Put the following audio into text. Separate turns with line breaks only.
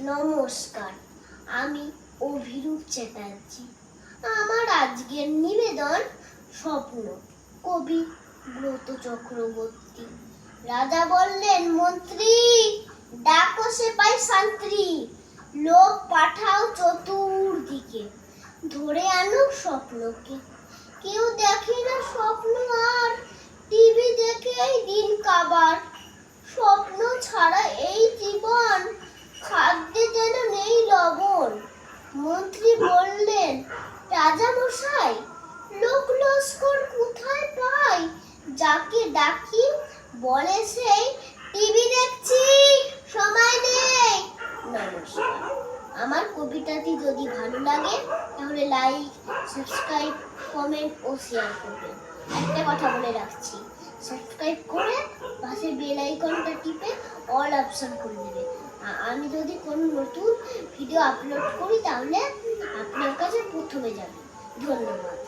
নমস্কার, আমি অভিরূপ চ্যাটার্জি। আমার আজকের নিবেদন স্বপ্ন, কবি ব্রত চক্রবর্তী। রাজা বললেন, মন্ত্রী, ডাকো সে পাই শান্ত্রী লোক পাঠাও চতুর্দিকে। ধরে আনুক স্বপ্নকে। কেউ দেখে না স্বপ্ন আর, টিভি দেখেই দিন কাবার। মন্ত্রী বললেন রাজা মশাই লোক লস্কর কোথায় পাই যাকে ডাকি বলে সেই টিভি দেখছি, সময় নেই। নমস্কার। আমার কবিতাটি যদি ভালো লাগে, তাহলে লাইক, সাবস্ক্রাইব, কমেন্ট ও শেয়ার করবেন। একটা কথা বলে রাখছি, সাবস্ক্রাইব করে পাশে বেল আইকনটা টিপে অল অপশন করে দেবে। যদি কোনো নতুন ভিডিও আপলোড করি তাহলে আপনার কাছে প্রথমে যাবে। ধন্যবাদ।